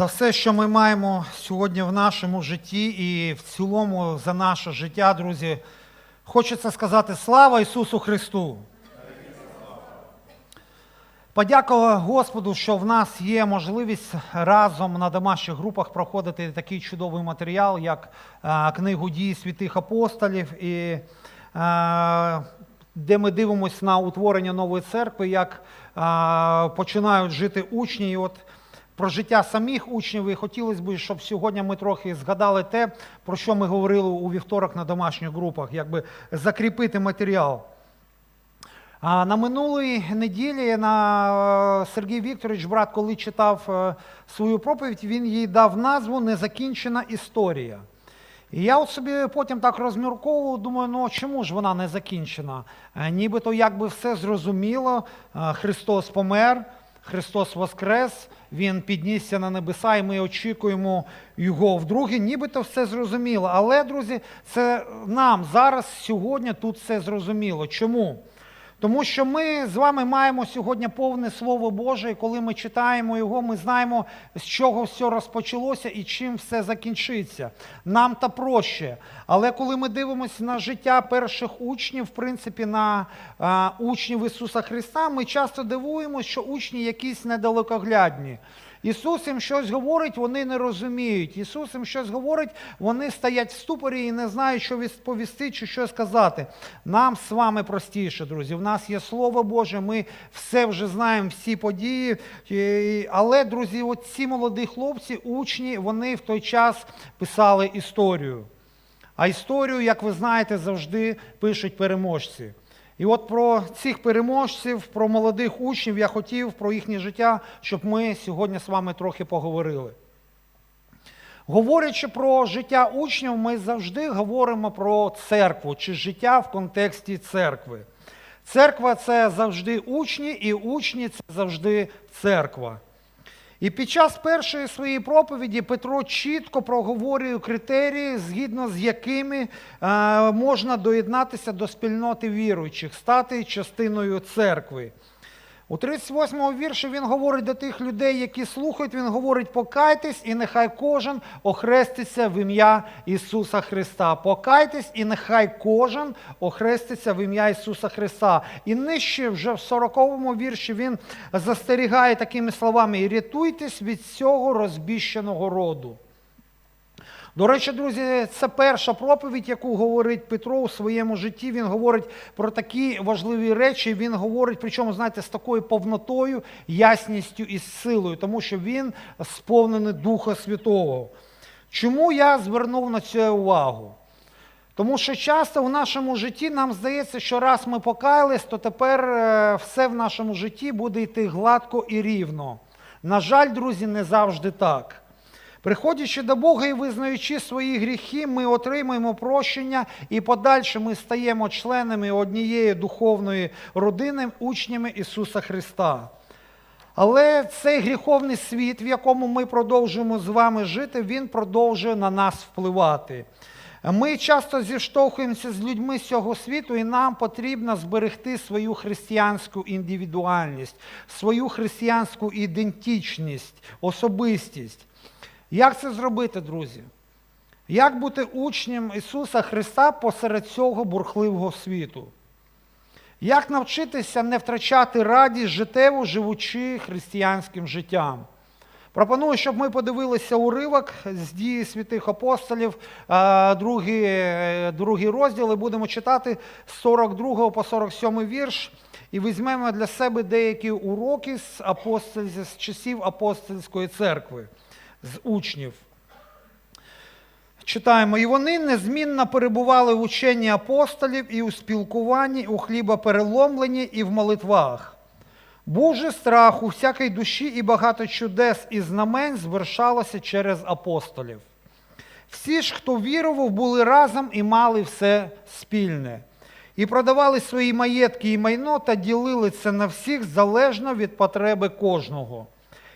за все, що ми маємо сьогодні в нашому житті і в цілому за наше життя, друзі. Хочеться сказати слава Ісусу Христу. Подякував Господу, що в нас є можливість разом на домашніх групах проходити такий чудовий матеріал, як е, книгу дій святих апостолів, і, е, де ми дивимося на утворення нової церкви, як е, починають жити учні. І от про життя самих учнів і хотілося б, щоб сьогодні ми трохи згадали те, про що ми говорили у вівторок на домашніх групах, якби закріпити матеріал. А на минулій неділі на е, Сергій Вікторович, брат, коли читав е, свою проповідь, він їй дав назву Незакінчена історія. І я от собі потім так розмірковував, думаю, ну чому ж вона не закінчена? Е, Нібито якби все зрозуміло, Христос помер, Христос воскрес, Він піднісся на небеса, і ми очікуємо Його вдруге. Нібито все зрозуміло. Але, друзі, це нам зараз, сьогодні, тут все зрозуміло. Чому? Тому що ми з вами маємо сьогодні повне Слово Боже, і коли ми читаємо його, ми знаємо, з чого все розпочалося і чим все закінчиться. Нам та проще. Але коли ми дивимося на життя перших учнів, в принципі, на а, учнів Ісуса Христа, ми часто дивуємося, що учні якісь недалекоглядні. Ісус їм щось говорить, вони не розуміють. Ісус їм щось говорить, вони стоять в ступорі і не знають, що відповісти чи що сказати. Нам з вами простіше, друзі. В нас є Слово Боже, ми все вже знаємо, всі події. Але, друзі, от ці молоді хлопці, учні, вони в той час писали історію. А історію, як ви знаєте, завжди пишуть переможці. І от про цих переможців, про молодих учнів я хотів про їхнє життя, щоб ми сьогодні з вами трохи поговорили. Говорячи про життя учнів, ми завжди говоримо про церкву чи життя в контексті церкви. Церква це завжди учні, і учні це завжди церква. І під час першої своєї проповіді Петро чітко проговорює критерії, згідно з якими е, можна доєднатися до спільноти віруючих, стати частиною церкви. У 38-му вірші він говорить до тих людей, які слухають, він говорить: покайтесь, і нехай кожен охреститься в ім'я Ісуса Христа. Покайтесь, і нехай кожен охреститься в ім'я Ісуса Христа. І нижче, вже в 40-му вірші, він застерігає такими словами: рятуйтесь від цього розбіщеного роду. До речі, друзі, це перша проповідь, яку говорить Петро у своєму житті. Він говорить про такі важливі речі. Він говорить, причому, знаєте, з такою повнотою, ясністю і силою, тому що він сповнений Духа Святого. Чому я звернув на це увагу? Тому що часто в нашому житті нам здається, що раз ми покаялись, то тепер е, все в нашому житті буде йти гладко і рівно. На жаль, друзі, не завжди так. Приходячи до Бога і визнаючи свої гріхи, ми отримуємо прощення і подальше ми стаємо членами однієї духовної родини, учнями Ісуса Христа. Але цей гріховний світ, в якому ми продовжуємо з вами жити, він продовжує на нас впливати. Ми часто зіштовхуємося з людьми з цього світу, і нам потрібно зберегти свою християнську індивідуальність, свою християнську ідентичність, особистість. Як це зробити, друзі? Як бути учнем Ісуса Христа посеред цього бурхливого світу? Як навчитися не втрачати радість життєву, живучи християнським життям? Пропоную, щоб ми подивилися уривок з дії святих апостолів, е, другий, е, другий розділ, і будемо читати з 42 по 47 вірш, і візьмемо для себе деякі уроки з, апостоль, з часів апостольської церкви, з учнів. Читаємо, і вони незмінно перебували в ученні апостолів і у спілкуванні, у хлібопереломленні і в молитвах. Був же страх у всякій душі і багато чудес і знамень звершалося через апостолів. Всі ж, хто вірував, були разом і мали все спільне. І продавали свої маєтки і майно та ділили це на всіх залежно від потреби кожного.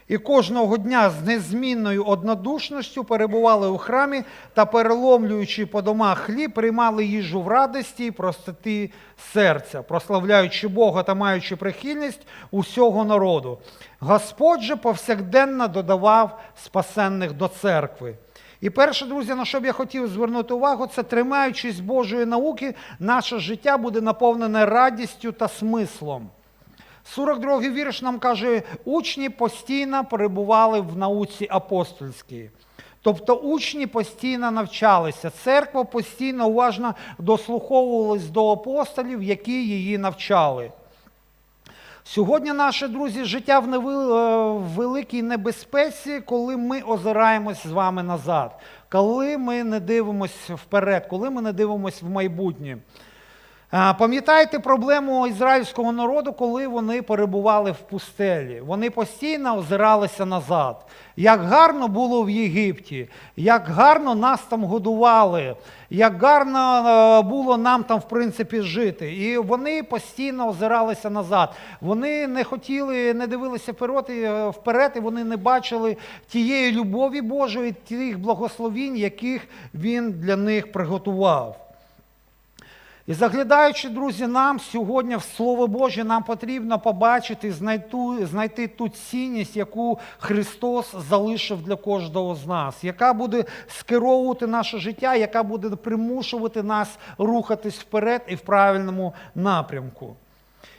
І кожного дня з незмінною однодушністю перебували у храмі та, переломлюючи по домах хліб, приймали їжу в радості і простоти серця, прославляючи Бога та маючи прихильність усього народу. Господь же повсякденно додавав спасенних до церкви. І перше, друзі, на що б я хотів звернути увагу, це тримаючись Божої науки, наше життя буде наповнене радістю та смислом. 42-й вірш нам каже, учні постійно перебували в науці апостольській. Тобто учні постійно навчалися, церква постійно уважно дослуховувалась до апостолів, які її навчали. Сьогодні, наші друзі, життя в е, в великій небезпеці, коли ми озираємось з вами назад, коли ми не дивимося вперед, коли ми не дивимося в майбутнє. Пам'ятаєте проблему ізраїльського народу, коли вони перебували в пустелі? Вони постійно озиралися назад. Як гарно було в Єгипті, як гарно нас там годували, як гарно е, було нам там, в принципі, жити. І вони постійно озиралися назад. Вони не хотіли, не дивилися вперед, і, е, вперед, і вони не бачили тієї любові Божої, тих благословінь, яких він для них приготував. І заглядаючи, друзі, нам сьогодні в Слово Боже, нам потрібно побачити, знайти, знайти ту цінність, яку Христос залишив для кожного з нас, яка буде скеровувати наше життя, яка буде примушувати нас рухатись вперед і в правильному напрямку.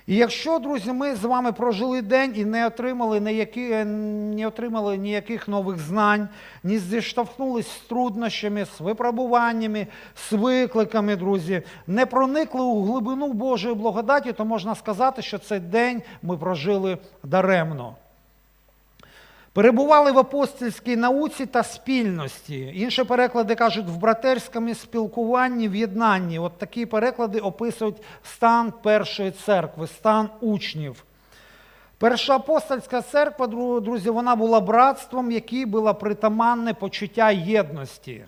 І якщо, друзі, ми з вами прожили день і не отримали ніякі, не отримали ніяких нових знань, не зіштовхнулись з труднощами, з випробуваннями, з викликами, друзі, не проникли у глибину Божої благодаті, то можна сказати, що цей день ми прожили даремно. Перебували в апостольській науці та спільності. Інші переклади кажуть в братерському спілкуванні, в єднанні. От такі переклади описують стан першої церкви, стан учнів. Перша апостольська церква, друзі, вона була братством, якій було притаманне почуття єдності.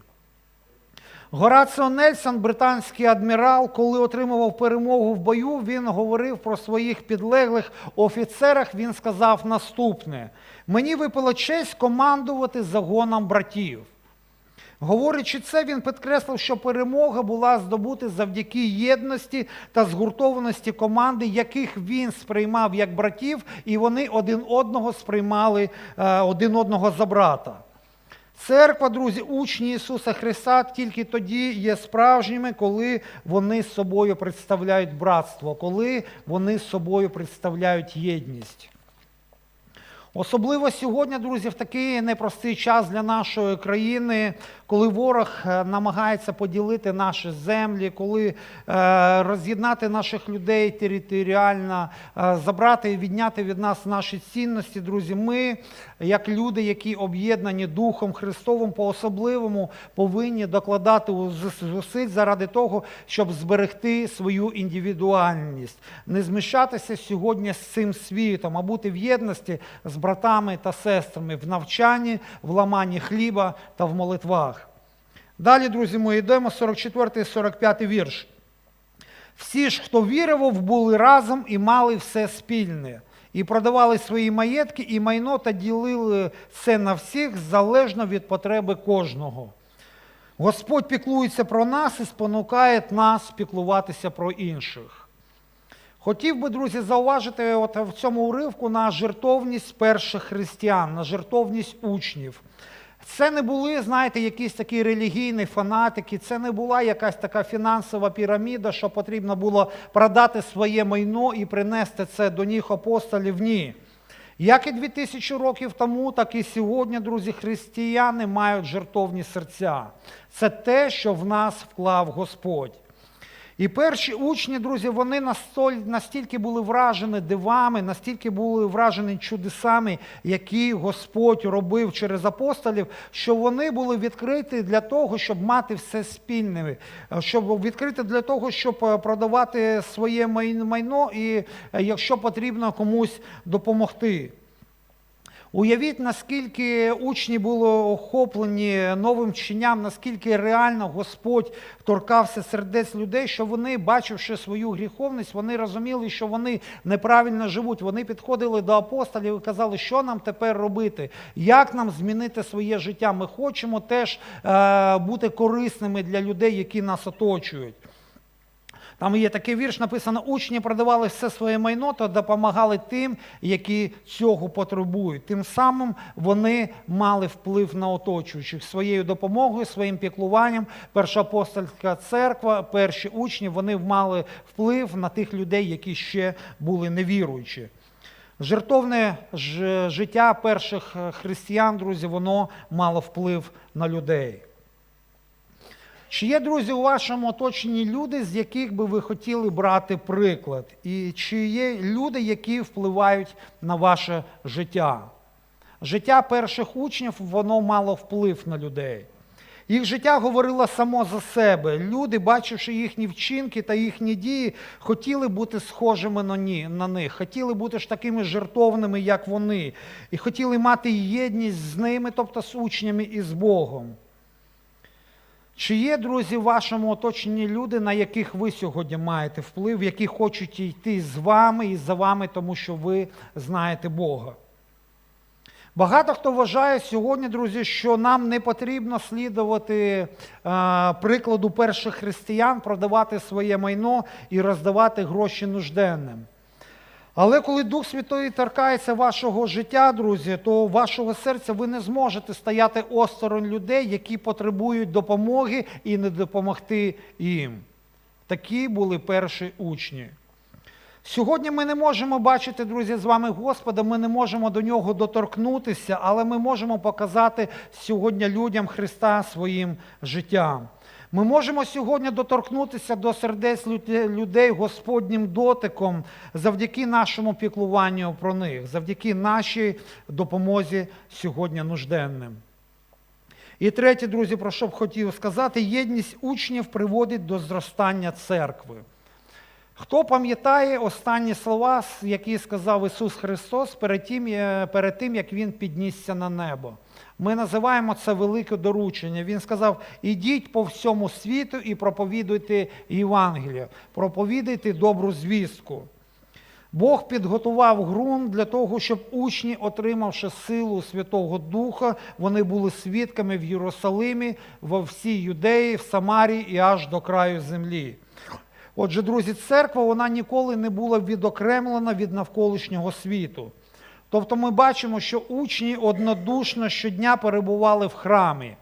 Гораціо Нельсон, британський адмірал, коли отримував перемогу в бою, він говорив про своїх підлеглих офіцерах. Він сказав наступне: мені випала честь командувати загоном братів. Говорячи це, він підкреслив, що перемога була здобута завдяки єдності та згуртованості команди, яких він сприймав як братів, і вони один одного сприймали е, один одного за брата. Церква, друзі, учні Ісуса Христа тільки тоді є справжніми, коли вони з собою представляють братство, коли вони з собою представляють єдність. Особливо сьогодні, друзі, в такий непростий час для нашої країни, коли ворог е, намагається поділити наші землі, коли е, роз'єднати наших людей територіально, е, забрати і відняти від нас наші цінності, друзі, ми, як люди, які об'єднані Духом Христовим по-особливому, повинні докладати зус- зусиль заради того, щоб зберегти свою індивідуальність, не змішатися сьогодні з цим світом, а бути в єдності з братами та сестрами в навчанні, в ламанні хліба та в молитвах. Далі, друзі мої, йдемо 44 45 вірш. Всі ж, хто вірував, були разом і мали все спільне, і продавали свої маєтки і майно та ділили це на всіх залежно від потреби кожного. Господь піклується про нас і спонукає нас піклуватися про інших. Хотів би, друзі, зауважити от в цьому уривку на жертовність перших християн, на жертовність учнів. Це не були, знаєте, якісь такі релігійні фанатики, це не була якась така фінансова піраміда, що потрібно було продати своє майно і принести це до ніг апостолів. Ні. Як і 2000 років тому, так і сьогодні, друзі, християни мають жертовні серця. Це те, що в нас вклав Господь. І перші учні, друзі, вони настільки були вражені дивами, настільки були вражені чудесами, які Господь робив через апостолів, що вони були відкриті для того, щоб мати все спільне, щоб відкриті для того, щоб е, продавати своє май- майно і, е, якщо потрібно, комусь допомогти. Уявіть, наскільки учні були охоплені новим вченням, наскільки реально Господь торкався сердець людей, що вони, бачивши свою гріховність, вони розуміли, що вони неправильно живуть. Вони підходили до апостолів і казали, що нам тепер робити, як нам змінити своє життя. Ми хочемо теж е, бути корисними для людей, які нас оточують. Там є такий вірш, написано: учні продавали все своє майно та допомагали тим, які цього потребують. Тим самим вони мали вплив на оточуючих своєю допомогою, своїм піклуванням. Перша апостольська церква, перші учні, вони мали вплив на тих людей, які ще були невіруючі. Жертовне життя перших е, християн, друзі, воно мало вплив на людей. Чи є, друзі, у вашому оточенні люди, з яких би ви хотіли брати приклад? І чи є люди, які впливають на ваше життя? Життя перших учнів воно мало вплив на людей. Їх життя говорило само за себе. Люди, бачивши їхні вчинки та їхні дії, хотіли бути схожими на них, хотіли бути ж такими жертовними, як вони, і хотіли мати єдність з ними, тобто з учнями і з Богом. Чи є, друзі, в вашому оточенні люди, на яких ви сьогодні маєте вплив, які хочуть йти з вами і за вами, тому що ви знаєте Бога? Багато хто вважає сьогодні, друзі, що нам не потрібно слідувати е, прикладу перших християн, продавати своє майно і роздавати гроші нужденним. Але коли Дух Святий торкається вашого життя, друзі, то вашого серця ви не зможете стояти осторонь людей, які потребують допомоги і не допомогти їм. Такі були перші учні. Сьогодні ми не можемо бачити, друзі, з вами Господа, ми не можемо до нього доторкнутися, але ми можемо показати сьогодні людям Христа своїм життям. Ми можемо сьогодні доторкнутися до сердець людей Господнім дотиком завдяки нашому піклуванню про них, завдяки нашій допомозі сьогодні нужденним. І третє, друзі, про що б хотів сказати, єдність учнів приводить до зростання церкви. Хто пам'ятає останні слова, які сказав Ісус Христос перед тим, е, перед тим, як Він піднісся на небо? Ми називаємо це велике доручення. Він сказав: ідіть по всьому світу і проповідуйте Євангелія, проповідуйте добру звістку. Бог підготував ґрунт для того, щоб учні, отримавши силу Святого Духа, вони були свідками в Єрусалимі, во всій Юдеї, в Самарії і аж до краю землі. Отже, друзі, церква вона ніколи не була відокремлена від навколишнього світу. Тобто ми бачимо, що учні однодушно щодня перебували в храмі.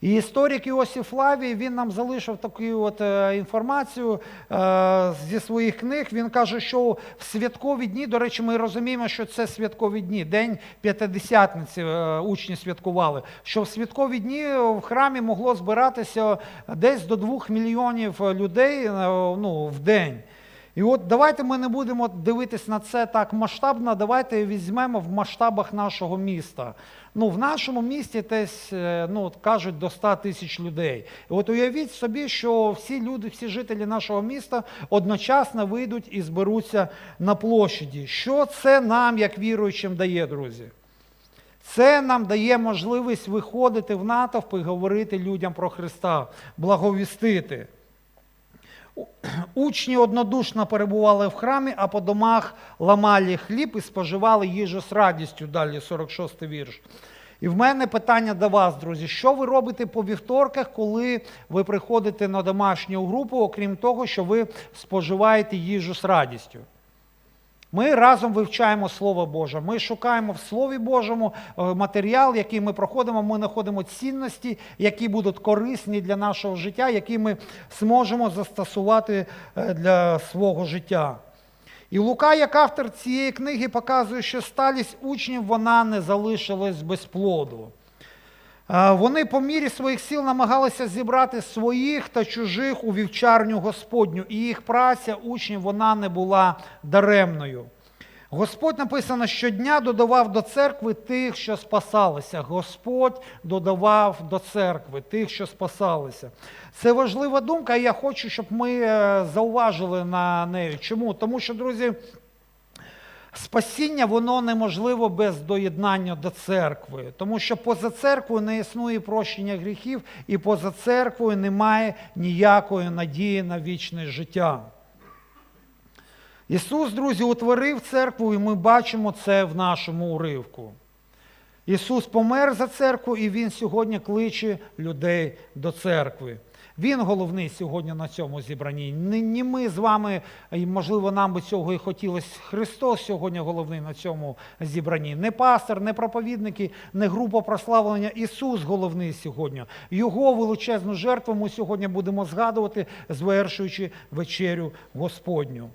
І історик Іосиф Флавій, він нам залишив таку от е, інформацію е, зі своїх книг. Він каже, що в святкові дні, до речі, ми розуміємо, що це святкові дні, День П'ятидесятниці е, учні святкували, що в святкові дні в храмі могло збиратися десь до двох мільйонів людей ну, в день. І от давайте ми не будемо дивитись на це так масштабно, давайте візьмемо в масштабах нашого міста. Ну, в нашому місті десь, е, ну, кажуть, до 100 тисяч людей. І от уявіть собі, що всі люди, всі жителі нашого міста одночасно вийдуть і зберуться на площаді. Що це нам, як віруючим, дає, друзі? Це нам дає можливість виходити в натовп і говорити людям про Христа, благовістити. Учні однодушно перебували в храмі, а по домах ламали хліб і споживали їжу з радістю. Далі 46 вірш. І в мене питання до вас, друзі. Що ви робите по вівторках, коли ви приходите на домашню групу, окрім того, що ви споживаєте їжу з радістю? Ми разом вивчаємо Слово Боже. Ми шукаємо в Слові Божому е, матеріал, який ми проходимо. Ми знаходимо цінності, які будуть корисні для нашого життя, які ми зможемо застосувати е, для свого життя. І Лука, як автор цієї книги, показує, що сталість учнів вона не залишилась без плоду. Вони по мірі своїх сил намагалися зібрати своїх та чужих у вівчарню Господню, і їх праця учнів вона не була даремною. Господь написано, щодня додавав до церкви тих, що спасалися. Господь додавав до церкви тих, що спасалися. Це важлива думка, і я хочу, щоб ми е, зауважили на неї. Чому? Тому що, друзі, Спасіння воно неможливо без доєднання до церкви, тому що поза церквою не існує прощення гріхів, і поза церквою немає ніякої надії на вічне життя. Ісус, друзі, утворив церкву, і ми бачимо це в нашому уривку. Ісус помер за церкву, і Він сьогодні кличе людей до церкви. Він головний сьогодні на цьому зібранні. Не, ми з вами, можливо, нам би цього і хотілося. Христос сьогодні головний на цьому зібранні. Не пастор, не проповідники, не група прославлення. Ісус головний сьогодні. Його величезну жертву ми сьогодні будемо згадувати, звершуючи вечерю Господню.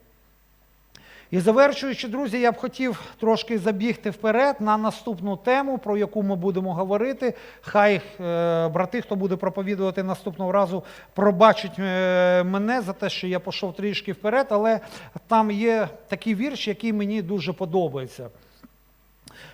І завершуючи, друзі, я б хотів трошки забігти вперед на наступну тему, про яку ми будемо говорити. Хай е, брати, хто буде проповідувати наступного разу, пробачить е, мене за те, що я пішов трішки вперед, але там є такий вірш, який мені дуже подобається.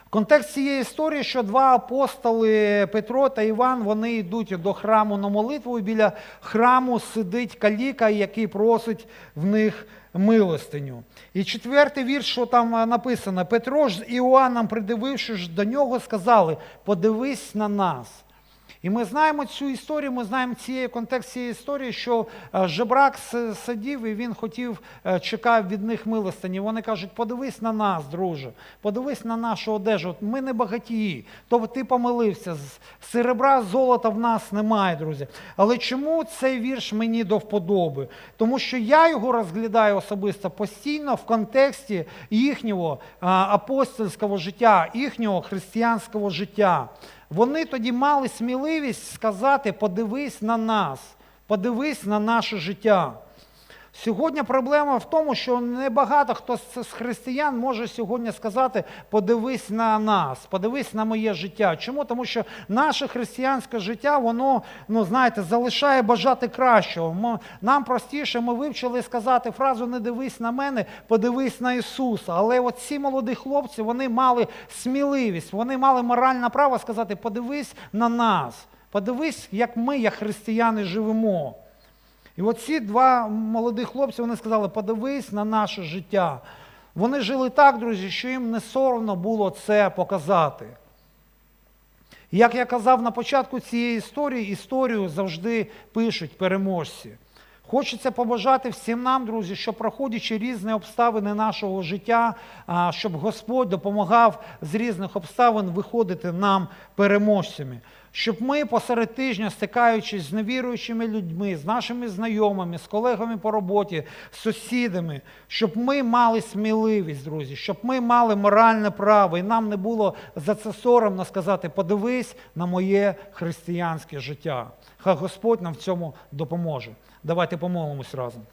Контекст цієї історії, що два апостоли Петро та Іван вони йдуть до храму на молитву, і біля храму сидить каліка, який просить в них милостиню. І четвертий вірш, що там е, написано: Петро ж з Іоанном, придивившись до нього, сказали: подивись на нас. І ми знаємо цю історію, ми знаємо цієї контекст цієї історії, що е, жебрак сидів і він хотів, е, чекав від них милостині. Вони кажуть, подивись на нас, друже, подивись на нашу одежу. Ми не багатії, то ти помилився. З серебра, золота в нас немає, друзі. Але чому цей вірш мені до вподоби? Тому що я його розглядаю особисто постійно в контексті їхнього апостольського життя, їхнього християнського життя. Вони тоді мали сміливість сказати: подивись на нас, подивись на наше життя. Сьогодні проблема в тому, що небагато хто з християн може сьогодні сказати: подивись на нас, подивись на моє життя. Чому? Тому що наше християнське життя, воно, ну знаєте, залишає бажати кращого. Ми- нам простіше, ми вивчили сказати фразу Не дивись на мене, подивись на Ісуса. Але от ці молоді хлопці вони мали сміливість, вони мали моральне право сказати: подивись на нас, подивись, як ми, як християни, живемо. І от ці два молоді хлопці вони сказали: подивись на наше життя. Вони жили так, друзі, що їм не соромно було це показати. Як я казав на початку цієї історії, історію завжди пишуть переможці. Хочеться побажати всім нам, друзі, щоб проходячи різні обставини нашого життя, щоб Господь допомагав з різних обставин виходити нам переможцями. Щоб ми посеред тижня, стикаючись з невіруючими людьми, з нашими знайомими, з колегами по роботі, з сусідами, щоб ми мали сміливість, друзі, щоб ми мали моральне право, і нам не було за це соромно сказати: подивись на моє християнське життя. Хай Господь нам в цьому допоможе. Давайте помолимось разом.